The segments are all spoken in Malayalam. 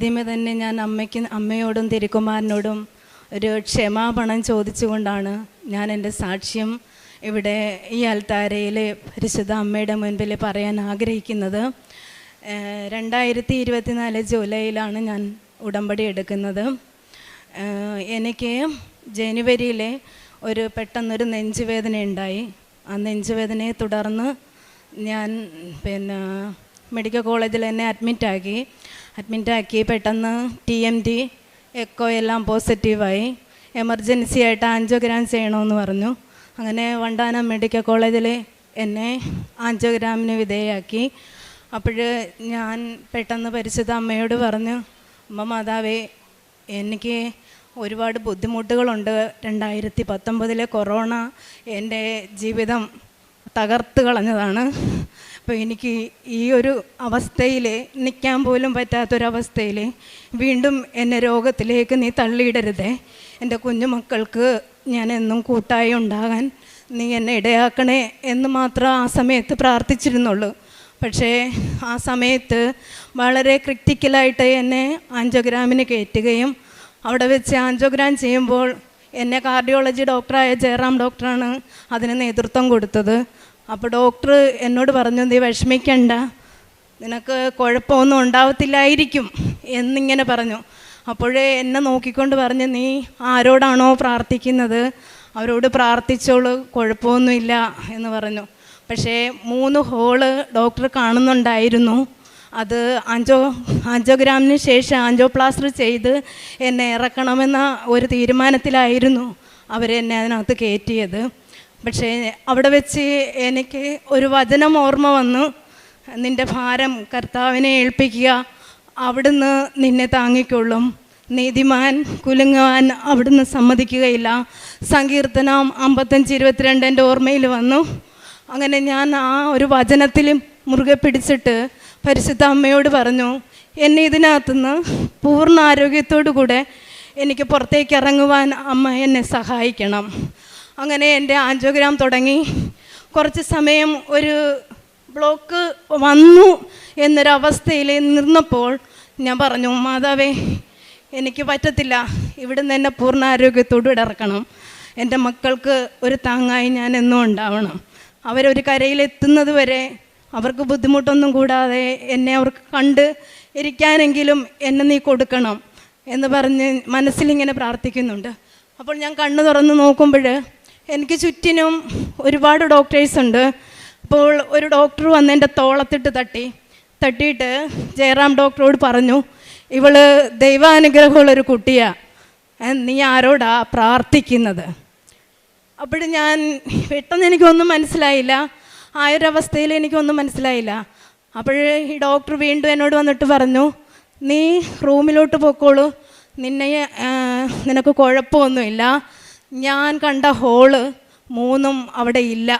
ആദ്യമേ തന്നെ ഞാൻ അമ്മയ്ക്ക് അമ്മയോടും തിരുക്കുമാരനോടും ഒരു ക്ഷമാപണം ചോദിച്ചുകൊണ്ടാണ് ഞാൻ എന്റെ സാക്ഷ്യം ഇവിടെ ഈ അൽത്താരയിൽ പരിശുദ്ധ അമ്മയുടെ മുൻപിൽ പറയാൻ ആഗ്രഹിക്കുന്നത്. രണ്ടായിരത്തി ഇരുപത്തിനാല് ജൂലൈയിലാണ് ഞാൻ ഉടമ്പടി എടുക്കുന്നത്. എനിക്ക് ജനുവരിയിലെ ഒരു പെട്ടെന്നൊരു നെഞ്ചുവേദന ഉണ്ടായി. ആ നെഞ്ചുവേദനയെ തുടർന്ന് ഞാൻ പിന്നെ മെഡിക്കൽ കോളേജിൽ എന്നെ അഡ്മിറ്റാക്കി. അഡ്മിറ്റാക്കി പെട്ടെന്ന് ടി എം ടി എക്കോ എല്ലാം പോസിറ്റീവായി എമർജൻസി ആയിട്ട് ആൻജിയോഗ്രാം ചെയ്യണമെന്ന് പറഞ്ഞു. അങ്ങനെ വണ്ടാനം മെഡിക്കൽ കോളേജിൽ എന്നെ ആൻജിയോഗ്രാമിന് വിധേയയാക്കി. അപ്പോൾ ഞാൻ പെട്ടെന്ന് പരിശുദ്ധ അമ്മയോട് പറഞ്ഞു അമ്മ മാതാവേ എനിക്ക് ഒരുപാട് ബുദ്ധിമുട്ടുകളുണ്ട്. രണ്ടായിരത്തി പത്തൊമ്പതിലെ കൊറോണ എന്റെ ജീവിതം തകർത്ത് കളഞ്ഞതാണ്. അപ്പോൾ എനിക്ക് ഈ ഒരു അവസ്ഥയിൽ നിൽക്കാൻ പോലും പറ്റാത്തൊരവസ്ഥയിൽ വീണ്ടും എന്നെ രോഗത്തിലേക്ക് നീ തള്ളിയിടരുതേ. എന്റെ കുഞ്ഞുമക്കൾക്ക് ഞാൻ എന്നും കൂട്ടായി ഉണ്ടാകാൻ നീ എന്നെ ഇടയാക്കണേ എന്ന് മാത്രം ആ സമയത്ത് പ്രാർത്ഥിച്ചിരുന്നുള്ളൂ. പക്ഷേ ആ സമയത്ത് വളരെ ക്രിറ്റിക്കലായിട്ട് എന്നെ ആൻജോഗ്രാമിന് കയറ്റുകയും അവിടെ വെച്ച് ആൻജോഗ്രാം ചെയ്യുമ്പോൾ എന്നെ കാർഡിയോളജി ഡോക്ടറായ ജയറാം ഡോക്ടറാണ് അതിന് നേതൃത്വം കൊടുത്തത്. അപ്പോൾ ഡോക്ടർ എന്നോട് പറഞ്ഞു നീ വിഷമിക്കണ്ട. നിനക്ക് കുഴപ്പമൊന്നും ഉണ്ടാവത്തില്ലായിരിക്കും എന്നിങ്ങനെ പറഞ്ഞു. അപ്പോഴേ എന്നെ നോക്കിക്കൊണ്ട് പറഞ്ഞ് നീ ആരോടാണോ പ്രാർത്ഥിക്കുന്നത്? അവരോട് പ്രാർത്ഥിച്ചോളൂ കുഴപ്പമൊന്നുമില്ല എന്ന് പറഞ്ഞു. പക്ഷേ മൂന്ന് ഹോൾ ഡോക്ടർ കാണുന്നുണ്ടായിരുന്നു. അത് അഞ്ചോ അഞ്ചോ ഗ്രാമിന് ശേഷം ആൻജോപ്ലാസ്റ്റർ ചെയ്ത് എന്നെ ഇറക്കണമെന്ന ഒരു തീരുമാനത്തിലായിരുന്നു അവരെന്നെ അതിനകത്ത് കയറ്റിയത്. പക്ഷേ അവിടെ വെച്ച് എനിക്ക് ഒരു വചനം ഓർമ്മ വന്നു. നിന്റെ ഭാരം കർത്താവിനെ ഏൽപ്പിക്കുക. അവിടുന്ന് നിന്നെ താങ്ങിക്കൊള്ളും. നീതിമാൻ കുലുങ്ങുവാൻ അവിടുന്ന് സമ്മതിക്കുകയില്ല. സങ്കീർത്തനം അമ്പത്തഞ്ച് ഇരുപത്തിരണ്ട് എന്റെ ഓർമ്മയിൽ വന്നു. അങ്ങനെ ഞാൻ ആ ഒരു വചനത്തിൽ മുറുകെ പിടിച്ചിട്ട് പരിശുദ്ധ അമ്മയോട് പറഞ്ഞു എന്നെ ഇതിനകത്തുനിന്ന് പൂർണ ആരോഗ്യത്തോടു കൂടെ എനിക്ക് പുറത്തേക്ക് ഇറങ്ങുവാൻ അമ്മ എന്നെ സഹായിക്കണം. അങ്ങനെ എന്റെ ആൻജോഗ്രാം തുടങ്ങി. കുറച്ച് സമയം ഒരു ബ്ലോക്ക് വന്നു എന്നൊരവസ്ഥയിൽ നിന്നപ്പോൾ ഞാൻ പറഞ്ഞു മാതാവേ എനിക്ക് പറ്റത്തില്ല. ഇവിടുന്ന് എന്നെ പൂർണ ആരോഗ്യത്തോട് ഇടറക്കണം എന്റെ മക്കൾക്ക് ഒരു താങ്ങായി ഞാൻ എന്നും ഉണ്ടാവണം. അവരൊരു കരയിലെത്തുന്നത് വരെ അവർക്ക് ബുദ്ധിമുട്ടൊന്നും കൂടാതെ എന്നെ അവർക്ക് കണ്ട് ഇരിക്കാനെങ്കിലും എന്നെ നീ കൊടുക്കണം എന്ന് പറഞ്ഞ് മനസ്സിലിങ്ങനെ പ്രാർത്ഥിക്കുന്നുണ്ട്. അപ്പോൾ ഞാൻ കണ്ണു തുറന്ന് നോക്കുമ്പോൾ എനിക്ക് ചുറ്റിനും ഒരുപാട് ഡോക്ടേഴ്സ് ഉണ്ട്. അപ്പോൾ ഒരു ഡോക്ടർ വന്ന് എന്റെ തോളത്തിട്ട് തട്ടി. തട്ടിയിട്ട് ജയറാം ഡോക്ടറോട് പറഞ്ഞു ഇവൾ ദൈവാനുഗ്രഹമുള്ളൊരു കുട്ടിയാ. നീ ആരോടാ പ്രാർത്ഥിക്കുന്നത്? അപ്പോൾ ഞാൻ പെട്ടെന്ന് എനിക്കൊന്നും മനസ്സിലായില്ല. ആ ഒരു അവസ്ഥയിൽ എനിക്കൊന്നും മനസ്സിലായില്ല. അപ്പോൾ ഈ ഡോക്ടർ വീണ്ടും എന്നോട് വന്നിട്ട് പറഞ്ഞു നീ റൂമിലോട്ട് പോയിക്കോളൂ നിന്നെ നിനക്ക് കുഴപ്പമൊന്നുമില്ല. ഞാൻ കണ്ട ഹോൾ മൂന്നും അവിടെ ഇല്ല.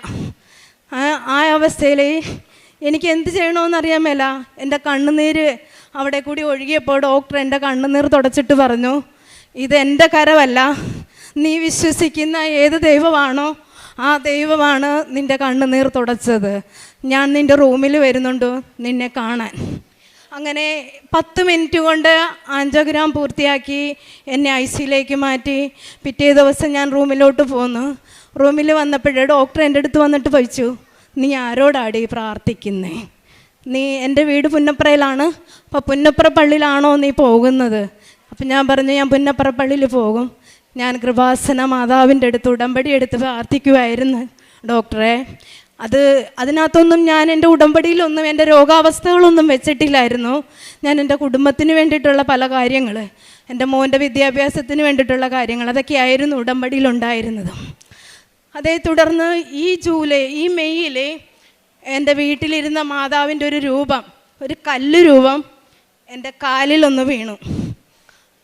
ആ അവസ്ഥയിൽ എനിക്ക് എന്ത് ചെയ്യണമെന്ന് മേല. എന്റെ കണ്ണുനീര് അവിടെ കൂടി ഒഴുകിയപ്പോൾ ഡോക്ടർ എന്റെ കണ്ണുനീർ തുടച്ചിട്ട് പറഞ്ഞു ഇത് എന്റെ നീ വിശ്വസിക്കുന്ന ഏത് ദൈവമാണോ ആ ദൈവമാണ് നിന്റെ കണ്ണുനീർ തുടച്ചത്. ഞാൻ നിന്റെ റൂമിൽ വരുന്നുണ്ട് നിന്നെ കാണാൻ. അങ്ങനെ പത്ത് മിനിറ്റ് കൊണ്ട് ആൻജോഗ്രാം പൂർത്തിയാക്കി എന്നെ ഐ സിയിലേക്ക് മാറ്റി. പിറ്റേ ദിവസം ഞാൻ റൂമിലോട്ട് പോന്നു. റൂമിൽ വന്നപ്പോഴേ ഡോക്ടർ എന്റെ അടുത്ത് വന്നിട്ട് ചോദിച്ചു നീ ആരോടാടി പ്രാർത്ഥിക്കുന്നേ? നീ എന്റെ വീട് പുന്നപ്പുറയിലാണ് അപ്പോൾ പുന്നപ്പുറ പള്ളിയിലാണോ നീ പോകുന്നത്? അപ്പം ഞാൻ പറഞ്ഞു ഞാൻ പുന്നപ്പുറ പള്ളിയിൽ പോകും. ഞാൻ കൃപാസന മാതാവിന്റെ അടുത്ത് ഉടമ്പടി എടുത്ത് പ്രാർത്ഥിക്കുമായിരുന്നു ഡോക്ടറെ അത് അതിനകത്തൊന്നും ഞാൻ എന്റെ ഉടമ്പടിയിലൊന്നും എന്റെ രോഗാവസ്ഥകളൊന്നും വെച്ചിട്ടില്ലായിരുന്നു. ഞാൻ എന്റെ കുടുംബത്തിന് വേണ്ടിയിട്ടുള്ള പല കാര്യങ്ങൾ എന്റെ മോന്റെ വിദ്യാഭ്യാസത്തിന് വേണ്ടിയിട്ടുള്ള കാര്യങ്ങൾ അതൊക്കെയായിരുന്നു ഉടമ്പടിയിലുണ്ടായിരുന്നത്. അതേ തുടർന്ന് ഈ ജൂലൈ ഈ മെയ്യിൽ എന്റെ വീട്ടിലിരുന്ന മാതാവിന്റെ ഒരു രൂപം ഒരു കല്ല് രൂപം എന്റെ കാലിലൊന്ന് വീണു.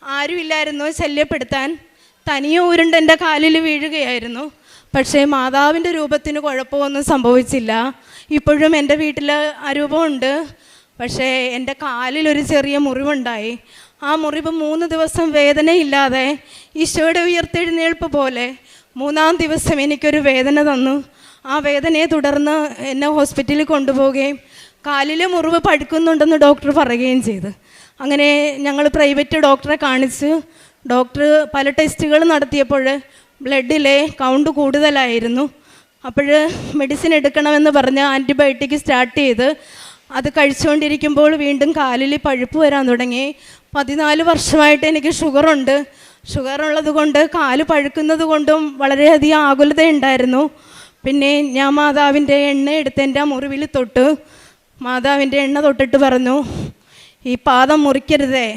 ആരുമില്ലായിരുന്നു ശല്യപ്പെടുത്താൻ. തനിയെ ഉരുണ്ട് എന്റെ കാലിൽ വീഴുകയായിരുന്നു. പക്ഷേ മാതാവിന്റെ രൂപത്തിന് കുഴപ്പമൊന്നും സംഭവിച്ചില്ല. ഇപ്പോഴും എന്റെ വീട്ടിൽ ആ രൂപമുണ്ട്. പക്ഷേ എന്റെ കാലിലൊരു ചെറിയ മുറിവുണ്ടായി. ആ മുറിവ് മൂന്ന് ദിവസം വേദനയില്ലാതെ ഈശോയുടെ ഉയർത്തെഴുന്നേൽപ്പ് പോലെ മൂന്നാം ദിവസം എനിക്കൊരു വേദന തന്നു. ആ വേദനയെ തുടർന്ന് എന്നെ ഹോസ്പിറ്റലിൽ കൊണ്ടുപോവുകയും കാലിലെ മുറിവ് പഴുക്കുന്നുണ്ടെന്ന് ഡോക്ടർ പറയുകയും ചെയ്തു. അങ്ങനെ ഞങ്ങൾ പ്രൈവറ്റ് ഡോക്ടറെ കാണിച്ച് ഡോക്ടർ പല ടെസ്റ്റുകൾ നടത്തിയപ്പോൾ ബ്ലഡിലെ കൗണ്ട് കൂടുതലായിരുന്നു. അപ്പോൾ മെഡിസിൻ എടുക്കണമെന്ന് പറഞ്ഞ് ആന്റിബയോട്ടിക് സ്റ്റാർട്ട് ചെയ്ത് അത് കഴിച്ചുകൊണ്ടിരിക്കുമ്പോൾ വീണ്ടും കാലിൽ പഴുപ്പ് വരാൻ തുടങ്ങി. പതിനാല് വർഷമായിട്ട് എനിക്ക് ഷുഗറുണ്ട് ഷുഗർ ഉള്ളത് കൊണ്ട് കാൽ പഴുക്കുന്നത് കൊണ്ടും വളരെയധികം ആകുലതയുണ്ടായിരുന്നു പിന്നെ ഞാൻ മാതാവിന്റെ എണ്ണ എടുത്ത് എന്റെ മുറിവിൽ തൊട്ട് മാതാവിന്റെ എണ്ണ തൊട്ടിട്ട് പറഞ്ഞു ഈ പാദം മുറിക്കരുതേ.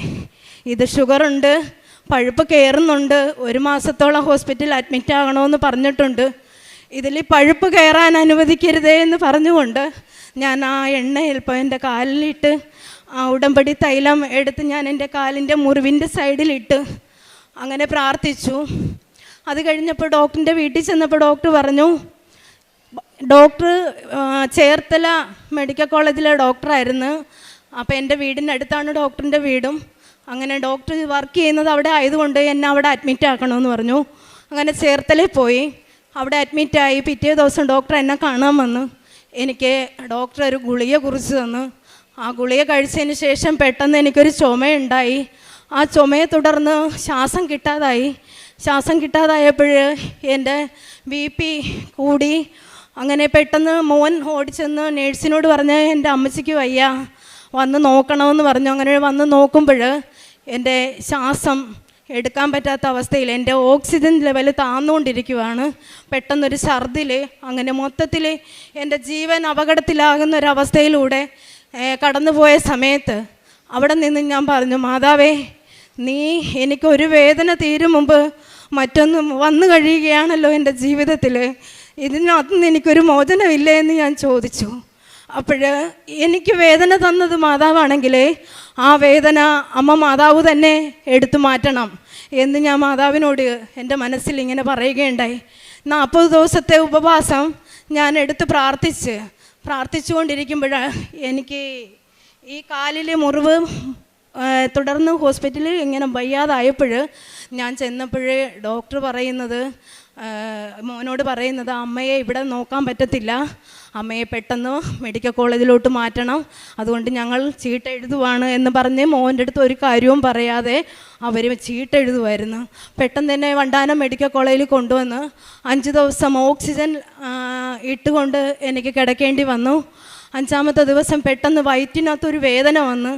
ഇത് ഷുഗറുണ്ട് പഴുപ്പ് കയറുന്നുണ്ട് ഒരു മാസത്തോളം ഹോസ്പിറ്റലിൽ അഡ്മിറ്റ് ആകണമെന്ന് പറഞ്ഞിട്ടുണ്ട്. ഇതിൽ പഴുപ്പ് കയറാൻ അനുവദിക്കരുതേ എന്ന് പറഞ്ഞുകൊണ്ട് ഞാൻ ആ എണ്ണ ചിലപ്പോൾ എന്റെ കാലിലിട്ട് ആ ഉടമ്പടി തൈലം എടുത്ത് ഞാൻ എന്റെ കാലിന്റെ മുറിവിന്റെ സൈഡിലിട്ട് അങ്ങനെ പ്രാർത്ഥിച്ചു. അത് കഴിഞ്ഞപ്പോൾ ഡോക്ടറിന്റെ വീട്ടിൽ ചെന്നപ്പോൾ ഡോക്ടർ പറഞ്ഞു ഡോക്ടർ ചേർത്തല മെഡിക്കൽ കോളേജിലെ ഡോക്ടറായിരുന്നു. അപ്പോൾ എന്റെ വീടിന്റെ അടുത്താണ് ഡോക്ടറിന്റെ വീടും. അങ്ങനെ ഡോക്ടർ വർക്ക് ചെയ്യുന്നത് അവിടെ ആയതുകൊണ്ട് എന്നെ അവിടെ അഡ്മിറ്റ് ആക്കണമെന്ന് പറഞ്ഞു. അങ്ങനെ ചേർത്തലയിൽ പോയി. അവിടെ അഡ്മിറ്റായി പിറ്റേ ദിവസം ഡോക്ടർ എന്നെ കാണാൻ വന്ന്. എനിക്ക് ഡോക്ടർ ഒരു ഗുളിക കുറിച്ച് തന്നു. ആ ഗുളിക കഴിച്ചതിന് ശേഷം പെട്ടെന്ന് എനിക്കൊരു ചുമയുണ്ടായി. ആ ചുമയെ തുടർന്ന് ശ്വാസം കിട്ടാതായി. ശ്വാസം കിട്ടാതായപ്പോൾ എന്റെ ബി പി കൂടി. അങ്ങനെ പെട്ടെന്ന് മോൻ ഓടിച്ചെന്ന് നേഴ്സിനോട് പറഞ്ഞ് എന്റെ അമ്മച്ചിക്ക് വയ്യ. വന്ന് നോക്കണമെന്ന് പറഞ്ഞു. അങ്ങനെ വന്ന് നോക്കുമ്പോൾ എന്റെ ശ്വാസം എടുക്കാൻ പറ്റാത്ത അവസ്ഥയിൽ എന്റെ ഓക്സിജൻ ലെവൽ താന്നുകൊണ്ടിരിക്കുവാണ്. പെട്ടെന്നൊരു ഛർദിൽ അങ്ങനെ മൊത്തത്തിൽ എന്റെ ജീവൻ അപകടത്തിലാകുന്ന ഒരവസ്ഥയിലൂടെ കടന്നുപോയ സമയത്ത് അവിടെ നിന്ന് ഞാൻ പറഞ്ഞു മാതാവേ നീ എനിക്കൊരു വേദന തീരും മുമ്പ് മറ്റൊന്നും വന്നു കഴിയുകയാണല്ലോ എന്റെ ജീവിതത്തിൽ ഇതിനകത്തുനിന്ന് എനിക്കൊരു മോചനമില്ലേ? എന്ന് ഞാൻ ചോദിച്ചു. അപ്പോൾ എനിക്ക് വേദന തന്നത് മാതാവാണെങ്കിൽ ആ വേദന അമ്മ മാതാവ് തന്നെ എടുത്തു മാറ്റണം എന്ന് ഞാൻ മാതാവിനോട് എന്റെ മനസ്സിൽ ഇങ്ങനെ പറയുകയുണ്ടായി. നാൽപ്പത് ദിവസത്തെ ഉപവാസം ഞാൻ എടുത്ത് പ്രാർത്ഥിച്ച് പ്രാർത്ഥിച്ചുകൊണ്ടിരിക്കുമ്പോൾ എനിക്ക് ഈ കാലിലെ മുറിവ് തുടർന്ന് ഹോസ്പിറ്റലിൽ ഇങ്ങനെ വയ്യാതായപ്പോൾ ഞാൻ ചെന്നപ്പോഴേ ഡോക്ടർ പറയുന്നത് മോനോട് പറയുന്നത് അമ്മയെ ഇവിടെ നോക്കാൻ പറ്റത്തില്ല. അമ്മയെ പെട്ടെന്ന് മെഡിക്കൽ കോളേജിലോട്ട് മാറ്റണം. അതുകൊണ്ട് ഞങ്ങൾ ചീട്ടെഴുതുവാണ് എന്ന് പറഞ്ഞ് മോന്റെ അടുത്ത് ഒരു കാര്യവും പറയാതെ അവർ ചീട്ടെഴുതുമായിരുന്നു പെട്ടെന്ന് തന്നെ വണ്ടാനം മെഡിക്കൽ കോളേജിൽ കൊണ്ടുവന്ന് അഞ്ച് ദിവസം ഓക്സിജൻ ഇട്ടുകൊണ്ട് എനിക്ക് കിടക്കേണ്ടി വന്നു. അഞ്ചാമത്തെ ദിവസം പെട്ടെന്ന് വയറ്റിനകത്തൊരു വേദന വന്ന്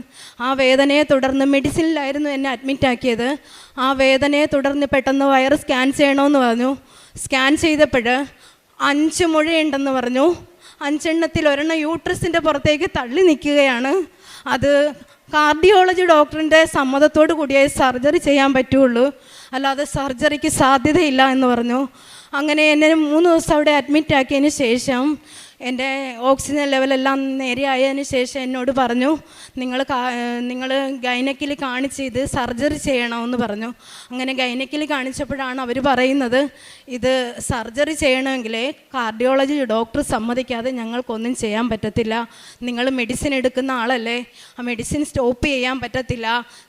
ആ വേദനയെ തുടർന്ന് മെഡിസിനിലായിരുന്നു എന്നെ അഡ്മിറ്റ് ആക്കിയത്. ആ വേദനയെ തുടർന്ന് പെട്ടെന്ന് വയറ് സ്കാൻ ചെയ്യണമെന്ന് പറഞ്ഞു. സ്കാൻ ചെയ്തപ്പോൾ അഞ്ച് മുഴയുണ്ടെന്ന് പറഞ്ഞു. അഞ്ചെണ്ണത്തിൽ ഒരെണ്ണം യൂട്രസിന്റെ പുറത്തേക്ക് തള്ളി നിൽക്കുകയാണ്. അത് കാർഡിയോളജി ഡോക്ടറിന്റെ സമ്മതത്തോടു കൂടിയേ സർജറി ചെയ്യാൻ പറ്റുള്ളൂ. അല്ലാതെ സർജറിക്ക് സാധ്യതയില്ല എന്ന് പറഞ്ഞു. അങ്ങനെ എന്നെ മൂന്ന് ദിവസം അവിടെ അഡ്മിറ്റ് ആക്കിയതിന് ശേഷം എന്റെ ഓക്സിജൻ ലെവലെല്ലാം നേരെയായതിന് ശേഷം എന്നോട് പറഞ്ഞു നിങ്ങൾ നിങ്ങൾ ഗൈനക്കിൽ കാണിച്ച് ഇത് സർജറി ചെയ്യണമെന്ന് പറഞ്ഞു. അങ്ങനെ ഗൈനക്കിൽ കാണിച്ചപ്പോഴാണ് അവർ പറയുന്നത് ഇത് സർജറി ചെയ്യണമെങ്കിൽ കാർഡിയോളജി ഡോക്ടർ സമ്മതിക്കാതെ ഞങ്ങൾക്കൊന്നും ചെയ്യാൻ പറ്റത്തില്ല. നിങ്ങൾ മെഡിസിൻ എടുക്കുന്ന ആളല്ലേ ആ മെഡിസിൻ സ്റ്റോപ്പ് ചെയ്യാൻ പറ്റത്തില്ല.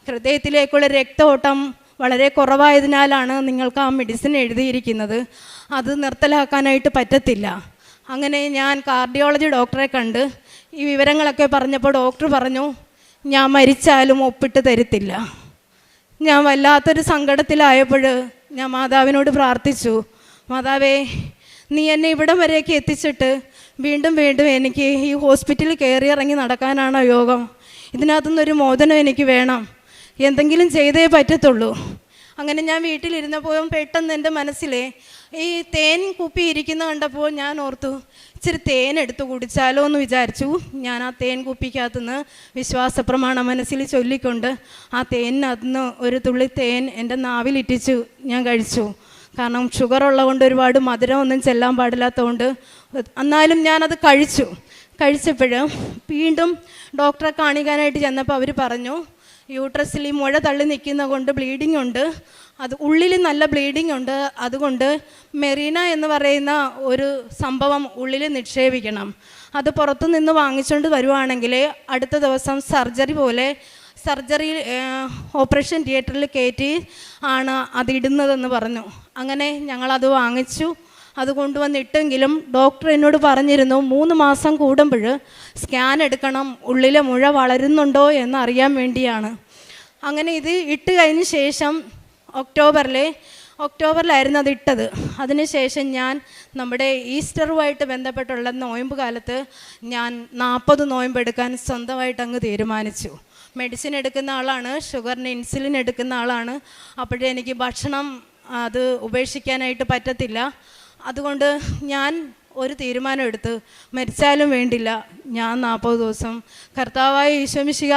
ഹൃദയത്തിലേക്കുള്ള രക്തോട്ടം വളരെ കുറവായതിനാലാണ് നിങ്ങൾക്ക് ആ മെഡിസിൻ എഴുതിയിരിക്കുന്നത്. അത് നിർത്തലാക്കാനായിട്ട് പറ്റത്തില്ല. അങ്ങനെ ഞാൻ കാർഡിയോളജി ഡോക്ടറെ കണ്ട് ഈ വിവരങ്ങളൊക്കെ പറഞ്ഞപ്പോൾ ഡോക്ടർ പറഞ്ഞു ഞാൻ മരിച്ചാലും ഒപ്പിട്ട് തരത്തില്ല. ഞാൻ വല്ലാത്തൊരു സങ്കടത്തിലായപ്പോൾ ഞാൻ മാതാവിനോട് പ്രാർത്ഥിച്ചു. മാതാവേ നീ എന്നെ ഇവിടം വരെയൊക്കെ എത്തിച്ചിട്ട് വീണ്ടും വീണ്ടും എനിക്ക് ഈ ഹോസ്പിറ്റലിൽ കയറി ഇറങ്ങി നടക്കാനാണോ യോഗം? ഇതിനകത്തുനിന്നൊരു മോചനം എനിക്ക് വേണം. എന്തെങ്കിലും ചെയ്തേ പറ്റത്തുള്ളൂ. അങ്ങനെ ഞാൻ വീട്ടിലിരുന്നപ്പോൾ പെട്ടെന്ന് എന്റെ മനസ്സിലെ ഈ തേൻ കുപ്പി ഇരിക്കുന്ന കണ്ടപ്പോൾ ഞാൻ ഓർത്തു ഇച്ചിരി തേൻ എടുത്ത് കുടിച്ചാലോ എന്ന് വിചാരിച്ചു. ഞാൻ ആ തേൻ കുപ്പിക്കകത്തുനിന്ന് വിശ്വാസപ്രമാണം മനസ്സിൽ ചൊല്ലിക്കൊണ്ട് ആ തേനിനകത്തുനിന്ന് ഒരു തുള്ളി തേൻ എന്റെ നാവിലിറ്റിച്ചു ഞാൻ കഴിച്ചു. കാരണം ഷുഗർ ഉള്ളതുകൊണ്ട് ഒരുപാട് മധുരം ഒന്നും ചെല്ലാൻ പാടില്ലാത്തതുകൊണ്ട് എന്നാലും ഞാനത് കഴിച്ചു. കഴിച്ചപ്പോൾ വീണ്ടും ഡോക്ടറെ കാണിക്കാനായിട്ട് ചെന്നപ്പോൾ അവർ പറഞ്ഞു യൂട്രസിൽ ഈ മുഴ തള്ളി നിൽക്കുന്ന കൊണ്ട് ബ്ലീഡിംഗ് ഉണ്ട്. അത് ഉള്ളിൽ നല്ല ബ്ലീഡിംഗ് ഉണ്ട്. അതുകൊണ്ട് മെറീന എന്ന് പറയുന്ന ഒരു സംഭവം ഉള്ളിൽ നിക്ഷേപിക്കണം. അത് പുറത്തു നിന്ന് വാങ്ങിച്ചുകൊണ്ട് വരുവാണെങ്കിൽ അടുത്ത ദിവസം സർജറി പോലെ സർജറി ഓപ്പറേഷൻ തിയേറ്ററിൽ കയറ്റി ആണ് അതിടുന്നതെന്ന് പറഞ്ഞു. അങ്ങനെ ഞങ്ങളത് വാങ്ങിച്ചു. അത് കൊണ്ടുവന്നിട്ടെങ്കിലും ഡോക്ടർ എന്നോട് പറഞ്ഞിരുന്നു മൂന്ന് മാസം കൂടുമ്പോൾ സ്കാൻ എടുക്കണം. ഉള്ളിലെ മുഴ വളരുന്നുണ്ടോ എന്ന് അറിയാൻ വേണ്ടിയാണ്. അങ്ങനെ ഇത് ഇട്ട് കഴിഞ്ഞ ശേഷം ഒക്ടോബറിലെ ഒക്ടോബറിലായിരുന്നു അത് ഇട്ടത്. അതിനുശേഷം ഞാൻ നമ്മുടെ ഈസ്റ്ററുമായിട്ട് ബന്ധപ്പെട്ടുള്ള നോയമ്പ് കാലത്ത് ഞാൻ നാൽപ്പത് നോയമ്പ് എടുക്കാൻ സ്വന്തമായിട്ട് അങ്ങ് തീരുമാനിച്ചു. മെഡിസിൻ എടുക്കുന്ന ആളാണ് ഷുഗറിന് ഇൻസുലിൻ എടുക്കുന്ന ആളാണ്. അപ്പോഴേ എനിക്ക് ഭക്ഷണം അത് ഉപേക്ഷിക്കാനായിട്ട് പറ്റത്തില്ല. അതുകൊണ്ട് ഞാൻ ഒരു തീരുമാനം എടുത്ത് മരിച്ചാലും വേണ്ടില്ല. ഞാൻ നാൽപ്പത് ദിവസം കർത്താവായ ഈശ്വമിശിക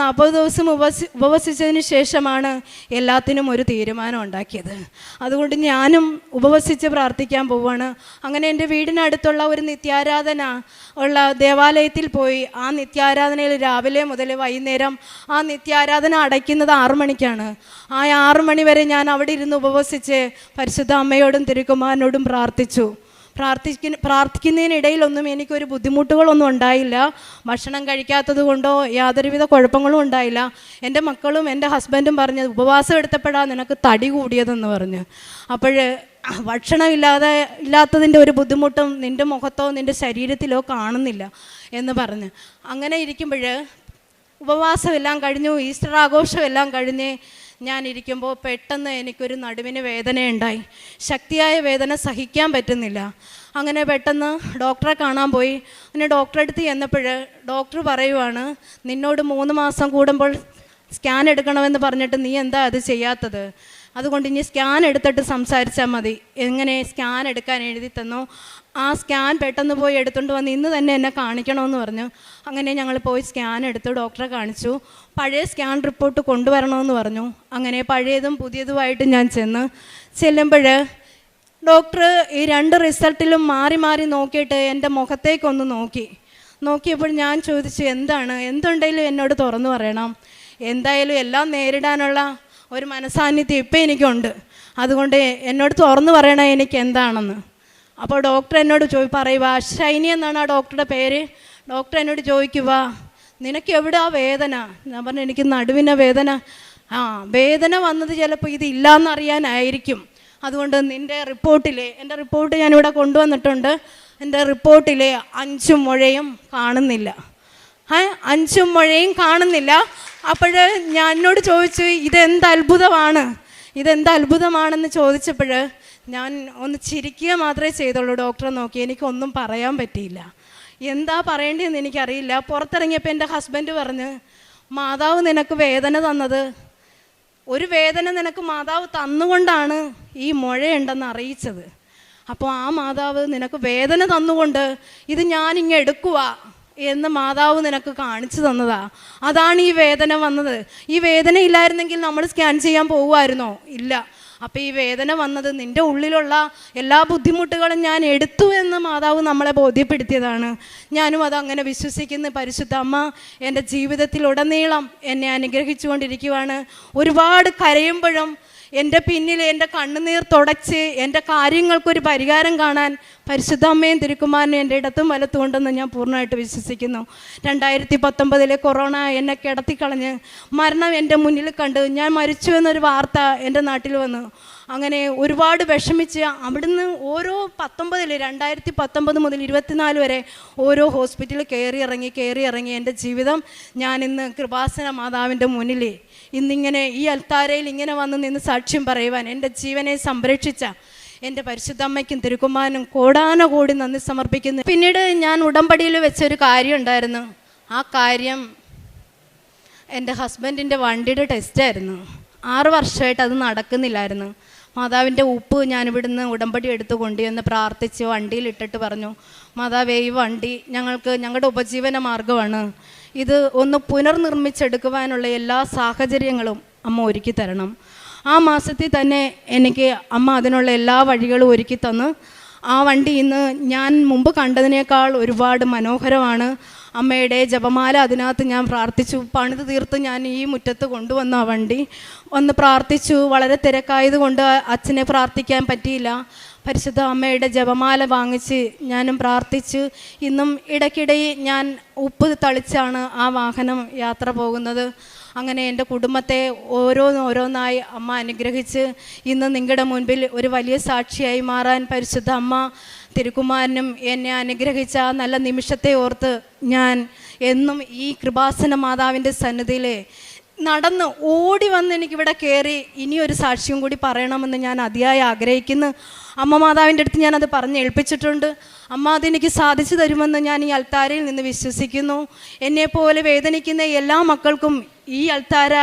നാൽപ്പത് ദിവസം ഉപവസി ഉപവസിച്ചതിന് ശേഷമാണ് എല്ലാത്തിനും ഒരു തീരുമാനം ഉണ്ടാക്കിയത്. അതുകൊണ്ട് ഞാനും ഉപവസിച്ച് പ്രാർത്ഥിക്കാൻ പോവാണ്. അങ്ങനെ എന്റെ വീടിനടുത്തുള്ള ഒരു നിത്യാരാധന ഉള്ള ദേവാലയത്തിൽ പോയി ആ നിത്യാരാധനയിൽ രാവിലെ മുതൽ വൈകുന്നേരം ആ നിത്യാരാധന അടയ്ക്കുന്നത് ആറു മണിക്കാണ്. ആ ആറു മണി വരെ ഞാൻ അവിടെ ഇരുന്ന് ഉപവസിച്ച് പരിശുദ്ധ അമ്മയോടും തിരുക്കുമാരനോടും പ്രാർത്ഥിച്ചു. പ്രാർത്ഥിക്കുന്ന പ്രാർത്ഥിക്കുന്നതിനിടയിലൊന്നും എനിക്കൊരു ബുദ്ധിമുട്ടുകളൊന്നും ഉണ്ടായില്ല. ഭക്ഷണം കഴിക്കാത്തത് കൊണ്ടോ യാതൊരുവിധ കുഴപ്പങ്ങളും ഉണ്ടായില്ല. എന്റെ മക്കളും എന്റെ ഹസ്ബൻഡും പറഞ്ഞ് ഉപവാസം എടുത്തപ്പോഴാണ് നിനക്ക് തടി കൂടിയതെന്ന് പറഞ്ഞു. അപ്പോൾ ഭക്ഷണമില്ലാതെ ഇല്ലാത്തതിന്റെ ഒരു ബുദ്ധിമുട്ടും നിന്റെ മുഖത്തോ നിന്റെ ശരീരത്തിലോ കാണുന്നില്ല എന്ന് പറഞ്ഞ്. അങ്ങനെ ഇരിക്കുമ്പോൾ ഉപവാസമെല്ലാം കഴിഞ്ഞു ഈസ്റ്റർ ആഘോഷമെല്ലാം കഴിഞ്ഞ് ഞാൻ ഇരിക്കുമ്പോൾ പെട്ടെന്ന് എനിക്കൊരു നടുവിന് വേദനയുണ്ടായി. ശക്തിയായ വേദന സഹിക്കാൻ പറ്റുന്നില്ല. അങ്ങനെ പെട്ടെന്ന് ഡോക്ടറെ കാണാൻ പോയി. അങ്ങനെ ഡോക്ടറെ അടുത്ത് ചെന്നപ്പോൾ ഡോക്ടർ പറയുവാണ് നിന്നോട് മൂന്ന് മാസം കൂടുമ്പോൾ സ്കാൻ എടുക്കണമെന്ന് പറഞ്ഞിട്ട് നീ എന്താ അത് ചെയ്യാത്തത്? അതുകൊണ്ട് ഇനി സ്കാൻ എടുത്തിട്ട് സംസാരിച്ചാൽ മതി. എങ്ങനെ സ്കാൻ എടുക്കാൻ എഴുതി തന്നോ? ആ സ്കാൻ പെട്ടെന്ന് പോയി എടുത്തുകൊണ്ട് വന്ന് ഇന്ന് തന്നെ എന്നെ കാണിക്കണമെന്ന് പറഞ്ഞു. അങ്ങനെ ഞങ്ങൾ പോയി സ്കാൻ എടുത്തു ഡോക്ടറെ കാണിച്ചു. പഴയ സ്കാൻ റിപ്പോർട്ട് കൊണ്ടുവരണമെന്ന് പറഞ്ഞു. അങ്ങനെ പഴയതും പുതിയതുമായിട്ട് ഞാൻ ചെന്ന് ചെല്ലുമ്പോൾ ഡോക്ടർ ഈ രണ്ട് റിസൾട്ടിലും മാറി മാറി നോക്കിയിട്ട് എന്റെ മുഖത്തേക്കൊന്ന് നോക്കി. നോക്കിയപ്പോൾ ഞാൻ ചോദിച്ചു എന്താണ്? എന്തുണ്ടെങ്കിലും എന്നോട് തുറന്നു പറയണം. എന്തായാലും എല്ലാം നേരിടാനുള്ള ഒരു മനസാന്നിധ്യം ഇപ്പം എനിക്കുണ്ട്. അതുകൊണ്ട് എന്നോട് തുറന്നു പറയണ എനിക്ക് എന്താണെന്ന് അപ്പോൾ ഡോക്ടർ എന്നോട് ചോദി പറയുക ഷൈനി എന്നാണ് ആ ഡോക്ടറുടെ പേര്. ഡോക്ടർ എന്നോട് ചോദിക്കുക നിനക്ക് എവിടെ ആ വേദന? ഞാൻ പറഞ്ഞു എനിക്ക് നടുവിന വേദന. ആ വേദന വന്നത് ചിലപ്പോൾ ഇത് ഇല്ലയെന്നറിയാനായിരിക്കും അതുകൊണ്ട് നിന്റെ റിപ്പോർട്ടിലെ എന്റെ റിപ്പോർട്ട് ഞാനിവിടെ കൊണ്ടുവന്നിട്ടുണ്ട്. എന്റെ റിപ്പോർട്ടിലെ അഞ്ചും മുഴയും കാണുന്നില്ല. ഏ അഞ്ചും മുഴയും കാണുന്നില്ല. അപ്പോൾ ഞാൻ എന്നോട് ചോദിച്ചു ഇതെന്ത് അത്ഭുതമാണ്? ഇതെന്ത് അത്ഭുതമാണെന്ന് ചോദിച്ചപ്പോൾ ഞാൻ ഒന്ന് ചിരിക്കുക മാത്രമേ ചെയ്തുള്ളൂ. ഡോക്ടറെ നോക്കി. എനിക്കൊന്നും പറയാൻ പറ്റിയില്ല. എന്താ പറയേണ്ടതെന്ന് എനിക്കറിയില്ല. പുറത്തിറങ്ങിയപ്പോൾ എന്റെ ഹസ്ബൻഡ് പറഞ്ഞ് മാതാവ് നിനക്ക് വേദന തന്നത്. ഒരു വേദന നിനക്ക് മാതാവ് തന്നുകൊണ്ടാണ് ഈ മുഴയുണ്ടെന്ന് അറിയിച്ചത്. അപ്പോൾ ആ മാതാവ് നിനക്ക് വേദന തന്നുകൊണ്ട് ഇത് ഞാനിങ്ങ് എടുക്കുക എന്ന് മാതാവ് നിനക്ക് കാണിച്ചു തന്നതാ. അതാണ് ഈ വേദന വന്നത്. ഈ വേദന ഇല്ലായിരുന്നെങ്കിൽ നമ്മൾ സ്കാൻ ചെയ്യാൻ പോകുമായിരുന്നോ? ഇല്ല. അപ്പോൾ ഈ വേദന വന്നത് നിന്റെ ഉള്ളിലുള്ള എല്ലാ ബുദ്ധിമുട്ടുകളും ഞാൻ എടുത്തു എന്ന് മാതാവ് നമ്മളെ ബോധ്യപ്പെടുത്തിയതാണ്. ഞാനും അതങ്ങനെ വിശ്വസിക്കുന്ന. പരിശുദ്ധ അമ്മ എന്റെ ജീവിതത്തിലുടനീളം എന്നെ അനുഗ്രഹിച്ചുകൊണ്ടിരിക്കുവാണ്. ഒരുപാട് കരയുമ്പോഴും എന്റെ പിന്നിൽ എന്റെ കണ്ണുനീർ തുടച്ച് എന്റെ കാര്യങ്ങൾക്കൊരു പരിഹാരം കാണാൻ പരിശുദ്ധ അമ്മയും തിരുക്കുമാരനും എന്റെ ഇടത്തും വലത്തും ഉണ്ടെന്ന് ഞാൻ പൂർണമായിട്ട് വിശ്വസിക്കുന്നു. രണ്ടായിരത്തി പത്തൊമ്പതിലെ കൊറോണ എന്നെ കിടത്തിക്കളഞ്ഞ് മരണം എന്റെ മുന്നിൽ കണ്ട് ഞാൻ മരിച്ചു എന്നൊരു വാർത്ത എന്റെ നാട്ടിൽ വന്നു. അങ്ങനെ ഒരുപാട് വിഷമിച്ച് അവിടുന്ന് ഓരോ പത്തൊമ്പതിൽ രണ്ടായിരത്തി പത്തൊമ്പത് മുതൽ ഇരുപത്തിനാല് വരെ ഓരോ ഹോസ്പിറ്റലിൽ കയറി ഇറങ്ങി കയറി ഇറങ്ങി എന്റെ ജീവിതം ഞാൻ ഇന്ന് കൃപാസന മാതാവിന്റെ മുന്നിൽ ഇന്നിങ്ങനെ ഈ അൽത്താരയിൽ ഇങ്ങനെ വന്ന് നിന്ന് സാക്ഷ്യം പറയുവാൻ എന്റെ ജീവനെ സംരക്ഷിച്ച എന്റെ പരിശുദ്ധമ്മയ്ക്കും തിരുക്കുമാനും കോടാനകോടി നന്ദി സമർപ്പിക്കുന്നു. പിന്നീട് ഞാൻ ഉടമ്പടിയിൽ വെച്ചൊരു കാര്യം ഉണ്ടായിരുന്നു. ആ കാര്യം എന്റെ ഹസ്ബൻഡിന്റെ വണ്ടിയുടെ ടെസ്റ്റായിരുന്നു ആറ് വർഷമായിട്ട് അത് നടക്കുന്നില്ലായിരുന്നു. മാതാവിന്റെ ഉപ്പ് ഞാനിവിടുന്ന് ഉടമ്പടി എടുത്ത് കൊണ്ടുവന്ന് പ്രാർത്ഥിച്ച് വണ്ടിയിലിട്ടിട്ട് പറഞ്ഞു മാതാവേ ഈ വണ്ടി ഞങ്ങൾക്ക് ഞങ്ങളുടെ ഉപജീവന മാർഗമാണ് ഇത് ഒന്ന് പുനർനിർമ്മിച്ചെടുക്കുവാനുള്ള എല്ലാ സാഹചര്യങ്ങളും അമ്മ ഒരുക്കി തരണം. ആ മാസത്തിൽ തന്നെ എനിക്ക് അമ്മ അതിനുള്ള എല്ലാ വഴികളും ഒരുക്കി തന്ന്. ആ വണ്ടി ഇന്ന് ഞാൻ മുമ്പ് കണ്ടതിനേക്കാൾ ഒരുപാട് മനോഹരമാണ്. അമ്മയുടെ ജപമാല അതിനകത്ത് ഞാൻ പ്രാർത്ഥിച്ചു. പണിത് തീർത്ത് ഞാൻ ഈ മുറ്റത്ത് കൊണ്ടുവന്ന ആ വണ്ടി. ഒന്ന് പ്രാർത്ഥിച്ചു. വളരെ തിരക്കായതുകൊണ്ട് അച്ഛനെ പ്രാർത്ഥിക്കാൻ പറ്റിയില്ല. പരിശുദ്ധ അമ്മയുടെ ജപമാല വാങ്ങിച്ച് ഞാനും പ്രാർത്ഥിച്ചു. ഇന്നും ഇടയ്ക്കിടെ ഞാൻ ഉപ്പ് തളിച്ചാണ് ആ വാഹനം യാത്ര പോകുന്നത്. അങ്ങനെ എന്റെ കുടുംബത്തെ ഓരോന്നോരോന്നായി അമ്മ അനുഗ്രഹിച്ച് ഇന്ന് നിങ്ങളുടെ മുൻപിൽ ഒരു വലിയ സാക്ഷിയായി മാറാൻ പരിശുദ്ധ അമ്മ തിരുക്കുമാരനും എന്നെ അനുഗ്രഹിച്ച ആ നല്ല നിമിഷത്തെ ഓർത്ത് ഞാൻ എന്നും ഈ കൃപാസന മാതാവിന്റെ സന്നിധിയിൽ നടന്ന് ഓടി വന്ന് എനിക്കിവിടെ കയറി ഇനിയൊരു സാക്ഷ്യം കൂടി പറയണമെന്ന് ഞാൻ അതിയായി ആഗ്രഹിക്കുന്നു. അമ്മ മാതാവിന്റെ അടുത്ത് ഞാനത് പറഞ്ഞ് ഏൽപ്പിച്ചിട്ടുണ്ട്. അമ്മ അതെനിക്ക് സാധിച്ചു തരുമെന്ന് ഞാൻ ഈ അൽത്താരയിൽ നിന്ന് വിശ്വസിക്കുന്നു. എന്നെപ്പോലെ വേദനിക്കുന്ന എല്ലാ മക്കൾക്കും ഈ അൾത്താര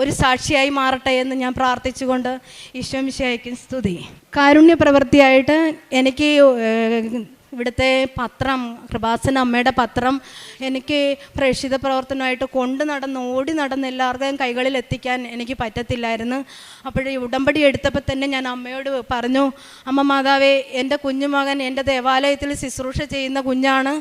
ഒരു സാക്ഷിയായി മാറട്ടെ എന്ന് ഞാൻ പ്രാർത്ഥിച്ചുകൊണ്ട് ഈശ്വമിശയ്ക്കും സ്തുതി. കാരുണ്യ പ്രവൃത്തിയായിട്ട് എനിക്ക് ഇവിടുത്തെ പത്രം കൃപാസന അമ്മയുടെ പത്രം എനിക്ക് പ്രേക്ഷിത പ്രവർത്തനമായിട്ട് കൊണ്ട് നടന്ന് ഓടി നടന്ന് എല്ലാവരുടെയും കൈകളിൽ എത്തിക്കാൻ എനിക്ക് പറ്റത്തില്ലായിരുന്നു. അപ്പോഴേ ഉടമ്പടി എടുത്തപ്പോൾ തന്നെ ഞാൻ അമ്മയോട് പറഞ്ഞു അമ്മ മാതാവേ എന്റെ കുഞ്ഞുമകൻ എന്റെ ദേവാലയത്തിൽ ശുശ്രൂഷ ചെയ്യുന്ന കുഞ്ഞാണ്.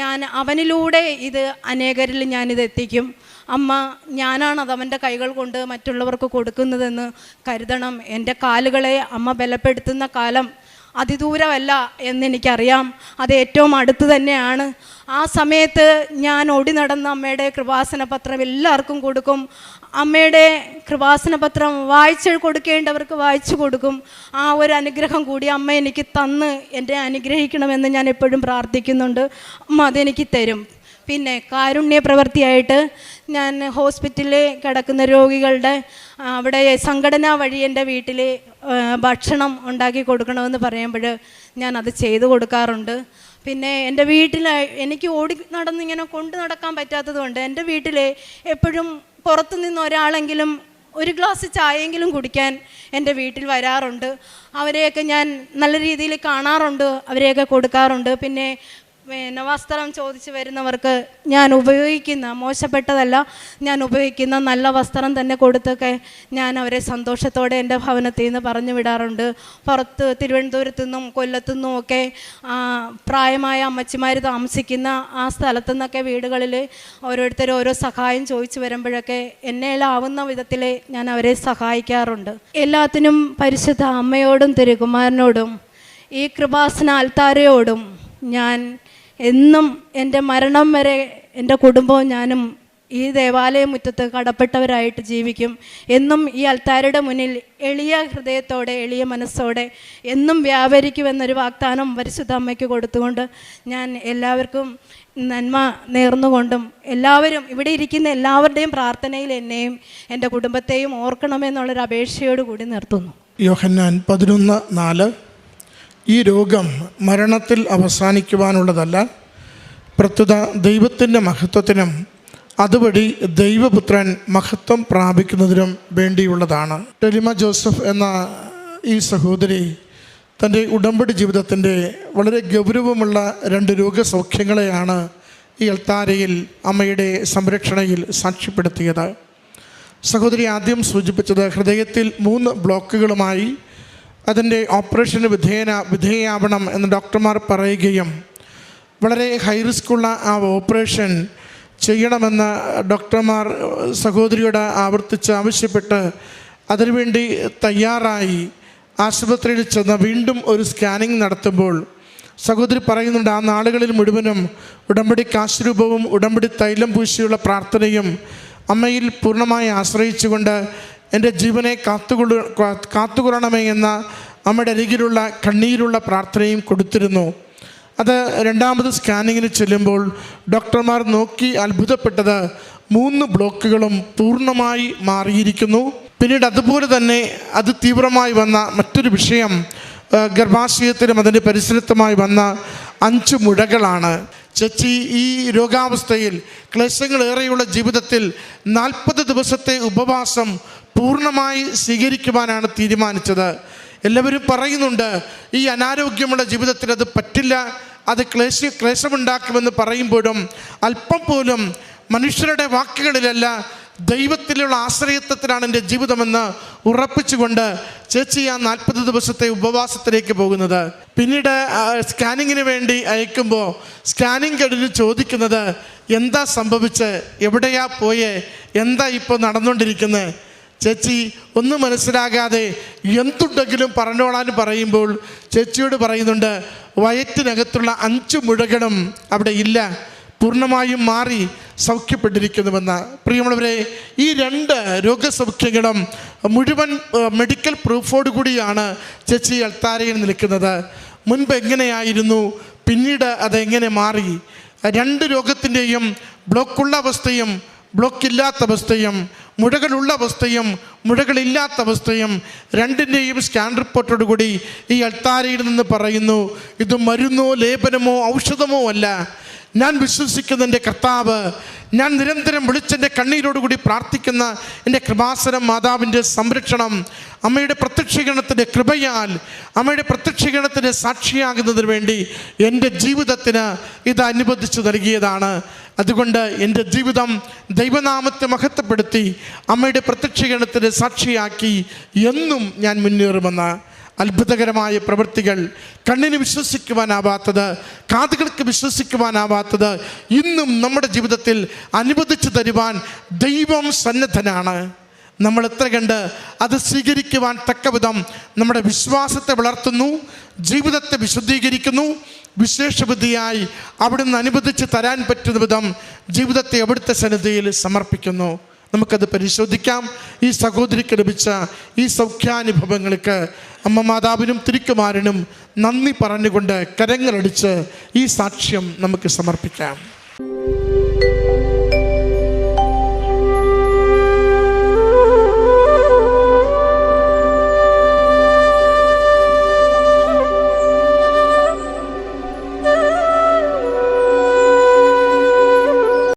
ഞാൻ അവനിലൂടെ ഇത് അനേകരിൽ ഞാനിത് എത്തിക്കും. അമ്മ ഞാനാണ് അവന്റെ കൈകൾ കൊണ്ട് മറ്റുള്ളവർക്ക് കൊടുക്കുന്നതെന്ന് കരുതണം. എന്റെ കാലുകളെ അമ്മ ബലപ്പെടുത്തുന്ന കാലം അതിദൂരമല്ല എന്നെനിക്കറിയാം. അത് ഏറ്റവും അടുത്ത് തന്നെയാണ്. ആ സമയത്ത് ഞാൻ ഓടി നടന്ന അമ്മയുടെ കൃപാസന പത്രം എല്ലാവർക്കും കൊടുക്കും. അമ്മയുടെ കൃപാസന പത്രം വായിച്ച് കൊടുക്കേണ്ടവർക്ക് വായിച്ചു കൊടുക്കും. ആ ഒരു അനുഗ്രഹം കൂടി അമ്മ എനിക്ക് തന്ന് എന്നെ അനുഗ്രഹിക്കണമെന്ന് ഞാൻ എപ്പോഴും പ്രാർത്ഥിക്കുന്നുണ്ട്. അമ്മ അതെനിക്ക് തരും. പിന്നെ കാരുണ്യ പ്രവൃത്തിയായിട്ട് ഞാൻ ഹോസ്പിറ്റലിൽ കിടക്കുന്ന രോഗികളുടെ അവിടെ സംഘടന വഴി എന്റെ വീട്ടിൽ ഭക്ഷണം ഉണ്ടാക്കി കൊടുക്കണമെന്ന് പറയുമ്പോൾ ഞാൻ അത് ചെയ്തു കൊടുക്കാറുണ്ട്. പിന്നെ എന്റെ വീട്ടിൽ എനിക്ക് ഓടി നടന്നിങ്ങനെ കൊണ്ട് നടക്കാൻ പറ്റാത്തതുകൊണ്ട് എന്റെ വീട്ടിൽ എപ്പോഴും പുറത്തു നിന്ന് ഒരാളെങ്കിലും ഒരു ഗ്ലാസ് ചായയെങ്കിലും കുടിക്കാൻ എന്റെ വീട്ടിൽ വരാറുണ്ട്. അവരെയൊക്കെ ഞാൻ നല്ല രീതിയിൽ കാണാറുണ്ട് അവരെയൊക്കെ കൊടുക്കാറുണ്ട്. പിന്നെ പിന്നെ വസ്ത്രം ചോദിച്ചു വരുന്നവർക്ക് ഞാൻ ഉപയോഗിക്കുന്ന മോശപ്പെട്ടതല്ല ഞാൻ ഉപയോഗിക്കുന്ന നല്ല വസ്ത്രം തന്നെ കൊടുത്തൊക്കെ ഞാൻ അവരെ സന്തോഷത്തോടെ എന്റെ ഭവനത്തിൽ നിന്ന് പറഞ്ഞു വിടാറുണ്ട്. പുറത്ത് തിരുവനന്തപുരത്തു നിന്നും കൊല്ലത്തു ഒക്കെ പ്രായമായ അമ്മച്ചിമാർ താമസിക്കുന്ന ആ സ്ഥലത്തു നിന്നൊക്കെ വീടുകളിൽ ഓരോരുത്തർ ഓരോ സഹായം ചോദിച്ചു വരുമ്പോഴൊക്കെ എന്നെയിലാവുന്ന വിധത്തിൽ ഞാൻ അവരെ സഹായിക്കാറുണ്ട്. എല്ലാത്തിനും പരിശുദ്ധ അമ്മയോടും തിരുകുമാരനോടും ഈ കൃപാസന ആൽത്താരയോടും ഞാൻ എന്നും എന്റെ മരണം വരെ എന്റെ കുടുംബവും ഞാനും ഈ ദേവാലയ മുറ്റത്ത് കടപ്പെട്ടവരായിട്ട് ജീവിക്കും. എന്നും ഈ അൽത്താരയുടെ മുന്നിൽ എളിയ ഹൃദയത്തോടെ എളിയ മനസ്സോടെ എന്നും വ്യാപരിക്കുമെന്നൊരു വാഗ്ദാനം പരിശുദ്ധ അമ്മയ്ക്ക് കൊടുത്തുകൊണ്ട് ഞാൻ എല്ലാവർക്കും നന്മ നേർന്നുകൊണ്ടും എല്ലാവരും ഇവിടെ ഇരിക്കുന്ന എല്ലാവരുടെയും പ്രാർത്ഥനയിൽ എന്നെയും എന്റെ കുടുംബത്തെയും ഓർക്കണമെന്നുള്ളൊരു അപേക്ഷയോട് കൂടി നിർത്തുന്നു. യോഹന്നാൻ പതിനൊന്ന് നാല്. ഈ രോഗം മരണത്തിൽ അവസാനിക്കുവാനുള്ളതല്ല. പ്രസ്തുത ദൈവത്തിന്റെ മഹത്വത്തിനും അതുവഴി ദൈവപുത്രൻ മഹത്വം പ്രാപിക്കുന്നതിനും വേണ്ടിയുള്ളതാണ്. ടെലിമ ജോസഫ് എന്ന ഈ സഹോദരി തന്റെ ഉടമ്പടി ജീവിതത്തിന്റെ വളരെ ഗൗരവമുള്ള രണ്ട് രോഗസൗഖ്യങ്ങളെയാണ് ഈ എൽത്താരയിൽ അമ്മയുടെ സംരക്ഷണയിൽ സാക്ഷ്യപ്പെടുത്തിയത്. സഹോദരി ആദ്യം സൂചിപ്പിച്ചത് ഹൃദയത്തിൽ മൂന്ന് ബ്ലോക്കുകളുമായി അതിന്റെ ഓപ്പറേഷന് വിധേയന വിധേയാവണം എന്ന് ഡോക്ടർമാർ പറയുകയും വളരെ ഹൈ റിസ്ക്കുള്ള ആ ഓപ്പറേഷൻ ചെയ്യണമെന്ന് ഡോക്ടർമാർ സഹോദരിയോട് ആവർത്തിച്ച് ആവശ്യപ്പെട്ട് അതിനുവേണ്ടി തയ്യാറായി ആശുപത്രിയിൽ ചെന്ന് വീണ്ടും ഒരു സ്കാനിങ് നടത്തുമ്പോൾ സഹോദരി പറയുന്നുണ്ട് ആ നാളുകളിൽ മുഴുവനും ഉടമ്പടി കാശുരൂപവും ഉടമ്പടി തൈലം പൂശിയുള്ള പ്രാർത്ഥനയും അമ്മയിൽ പൂർണമായി ആശ്രയിച്ചുകൊണ്ട് എന്റെ ജീവനെ കാത്തുകൊള്ളു കാത്തുകൊള്ളണമേ എന്ന നമ്മുടെ അരികിലുള്ള കണ്ണീരുള്ള പ്രാർത്ഥനയും കൊടുത്തിരുന്നു. അത് രണ്ടാമത് സ്കാനിങ്ങിന് ചെല്ലുമ്പോൾ ഡോക്ടർമാർ നോക്കി അത്ഭുതപ്പെട്ടത് മൂന്ന് ബ്ലോക്കുകളും പൂർണമായി മാറിയിരിക്കുന്നു. പിന്നീട് അതുപോലെ തന്നെ അത് തീവ്രമായി വന്ന മറ്റൊരു വിഷയം ഗർഭാശയത്തിലും അതിന്റെ പരിസരത്തുമായി വന്ന അഞ്ച് മുഴകളാണ്. ചേച്ചി ഈ രോഗാവസ്ഥയിൽ ക്ലേശങ്ങളേറെയുള്ള ജീവിതത്തിൽ നാൽപ്പത് ദിവസത്തെ ഉപവാസം പൂർണമായി സ്വീകരിക്കുവാനാണ് തീരുമാനിച്ചത്. എല്ലാവരും പറയുന്നുണ്ട് ഈ അനാരോഗ്യമുള്ള ജീവിതത്തിൽ അത് പറ്റില്ല. അത് ക്ലേശ ക്ലേശമുണ്ടാക്കുമെന്ന് പറയുമ്പോഴും അല്പം പോലും മനുഷ്യരുടെ വാക്കുകളിലല്ല ദൈവത്തിലുള്ള ആശ്രയത്വത്തിലാണ് എന്റെ ജീവിതമെന്ന് ഉറപ്പിച്ചുകൊണ്ട് ചേച്ചി ആ നാൽപ്പത് ദിവസത്തെ ഉപവാസത്തിലേക്ക് പോകുന്നത്. പിന്നീട് സ്കാനിങ്ങിന് വേണ്ടി അയക്കുമ്പോൾ സ്കാനിങ് കഴിഞ്ഞ് ചോദിക്കുന്നത് എന്താ സംഭവിച്ച്? എവിടെയാ പോയേ? എന്താ ഇപ്പോൾ നടന്നുകൊണ്ടിരിക്കുന്നത് ചേച്ചി ഒന്നും മനസ്സിലാകാതെ എന്തുണ്ടെങ്കിലും പറഞ്ഞോളാൻ പറയുമ്പോൾ ചേച്ചിയോട് പറയുന്നുണ്ട് വയറ്റിനകത്തുള്ള അഞ്ച് മുഴകളും അവിടെ ഇല്ല. പൂർണമായും മാറി സൗഖ്യപ്പെട്ടിരിക്കുന്നുവെന്ന്. പ്രിയമുള്ളവരെ ഈ രണ്ട് രോഗസൗഖ്യങ്ങളും മുഴുവൻ മെഡിക്കൽ പ്രൂഫോട് കൂടിയാണ് ചേച്ചി അൽത്താരയിൽ നിൽക്കുന്നത്. മുൻപ് എങ്ങനെയായിരുന്നു? പിന്നീട് അതെങ്ങനെ മാറി? രണ്ട് രോഗത്തിന്റെയും ബ്ലോക്കുള്ള അവസ്ഥയും ബ്ലോക്കില്ലാത്ത അവസ്ഥയും മുഴകളുള്ള അവസ്ഥയും മുഴകളില്ലാത്ത അവസ്ഥയും രണ്ടിന്റെയും സ്കാൻ റിപ്പോർട്ടോട് കൂടി ഈ അൾത്താരയിൽ നിന്ന് പറയുന്നു ഇത് മരുന്നോ ലേപനമോ ഔഷധമോ അല്ല. ഞാൻ വിശ്വസിക്കുന്ന എന്റെ കർത്താവ് ഞാൻ നിരന്തരം വിളിച്ചെന്റെ കണ്ണീരോടുകൂടി പ്രാർത്ഥിക്കുന്ന എന്റെ കൃപാസനം മാതാവിന്റെ സംരക്ഷണം അമ്മയുടെ പ്രത്യക്ഷീകരണത്തിന്റെ കൃപയാൽ അമ്മയുടെ പ്രത്യക്ഷീകരണത്തിന് സാക്ഷിയാകുന്നതിന് വേണ്ടി എന്റെ ജീവിതത്തിന് ഇത് അനുവദിച്ചു നൽകിയതാണ്. അതുകൊണ്ട് എന്റെ ജീവിതം ദൈവനാമത്തെ മഹത്വപ്പെടുത്തി അമ്മയുടെ പ്രത്യക്ഷീകരണത്തിന് സാക്ഷിയാക്കി എന്നും ഞാൻ മുന്നേറുമെന്ന് അത്ഭുതകരമായ പ്രവൃത്തികൾ കണ്ണിന് വിശ്വസിക്കുവാനാവാത്തത് കാതുകൾക്ക് വിശ്വസിക്കുവാനാവാത്തത് ഇന്നും നമ്മുടെ ജീവിതത്തിൽ അനുവദിച്ചു തരുവാൻ ദൈവം സന്നദ്ധനാണ്. നമ്മൾ എത്ര കണ്ട് അത് സ്വീകരിക്കുവാൻ തക്കവിധം നമ്മുടെ വിശ്വാസത്തെ വളർത്തുന്നു ജീവിതത്തെ വിശുദ്ധീകരിക്കുന്നു വിശേഷബുദ്ധിയായി അവിടുന്ന് അനുവദിച്ച് തരാൻ പറ്റുന്ന വിധം ജീവിതത്തെ അവിടുത്തെ സന്നിധിയിൽ സമർപ്പിക്കുന്നു. നമുക്കത് പരിശോധിക്കാം. ഈ സഹോദരിക്ക് ലഭിച്ച ഈ സൗഖ്യാനുഭവങ്ങൾക്ക് അമ്മ മാതാവിനും തിരുക്കുമാരനും നന്ദി പറഞ്ഞുകൊണ്ട് കരങ്ങളടിച്ച് ഈ സാക്ഷ്യം നമുക്ക് സമർപ്പിക്കാം.